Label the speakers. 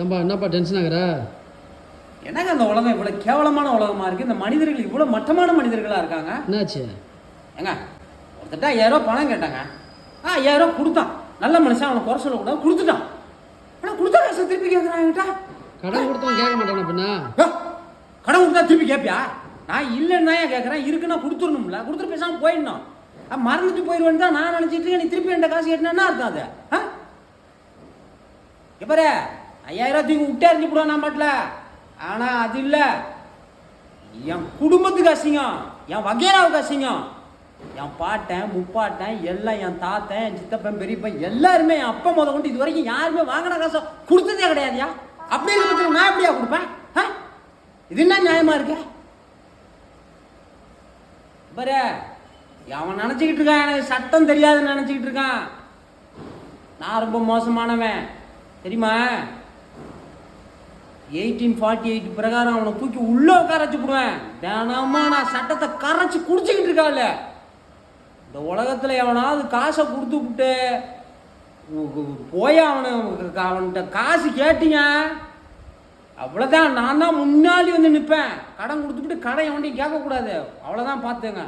Speaker 1: ஏன்பா என்னப்பா டென்ஷன் ஆகுற?
Speaker 2: என்னங்க அந்த உலகம் இவ்வளோ கேவலமான உலகமா இருக்கு? இந்த மனிதர்கள் இவ்வளோ மட்டமான மனிதர்களா இருக்காங்க?
Speaker 1: என்னாச்சு?
Speaker 2: ஏங்க ஒருத்தட்ட ஐயாயிரம் பணம் கேட்டாங்க. ஆ ஐயாயிரம் கொடுத்தான். நல்ல மனுஷன் அவனை குறை சொல்லக்கூடாது கொடுத்துட்டான். ஆனால் கொடுத்த காசை திருப்பி கேட்குறான் என்கிட்ட
Speaker 1: கடன் கொடுத்தவன் கேட்க மாட்டானா பின்ன?
Speaker 2: கடன் கொடுத்தா திருப்பி கேட்பியா நான் இல்லைன்னு ஏன் கேட்குறேன் இருக்குன்னா கொடுத்துடணும்ல. கொடுத்துட்டு பேசாமல் போயிடணும். மறந்துட்டு போயிடுவேன்னு தான் நான் நினச்சிட்டு. நீ திருப்பி என்கிட்ட காசு கேட்டேன்னா என்ன அர்த்தம் அது? ஆ? எப்பரே ஐயாயிரம் தூக்கி விட்டே இருந்து நான் மாட்டில் ஆனால் அது இல்லை. என் குடும்பத்துக்கு அசிங்கம். என் வகைராவுக்கு அசிங்கம். என் பாட்டன் முப்பாட்டன் எல்லாம் என் தாத்தன் என் சித்தப்பன் பெரியப்பன் எல்லாருமே என் அப்பா முத கொண்டு இது வரைக்கும் யாருமே வாங்கின காசை கொடுத்ததே கிடையாதுயா? அப்படி இருக்க நான் எப்படியா கொடுப்பேன்? ஆ? இது என்ன நியாயமா இருக்கு? பாரு அவன் நினச்சிக்கிட்டு இருக்கான் எனக்கு சட்டம் தெரியாதுன்னு நினச்சிக்கிட்டு இருக்கான். நான் ரொம்ப மோசமானவன். தெரியுமா? எயிட்டீன் ஃபார்ட்டி எயிட் பிரகாரம் அவனை தூக்கி உள்ளே உட்கார வச்சுடுவேன் தினமா நான் சட்டத்தை கரைச்சி குடிச்சிக்கிட்டு இருக்காள் இந்த உலகத்தில் எவனாவது காசை கொடுத்து விட்டு போய் அவனை அவன்கிட்ட காசு கேட்டீங்க? அவ்வளோதான் நான் தான் முன்னாடி வந்து நிற்பேன். கடன் கொடுத்துட்டு கடை எவன்டையும் கேட்கக்கூடாது. அவ்வளோதான் பார்த்துங்க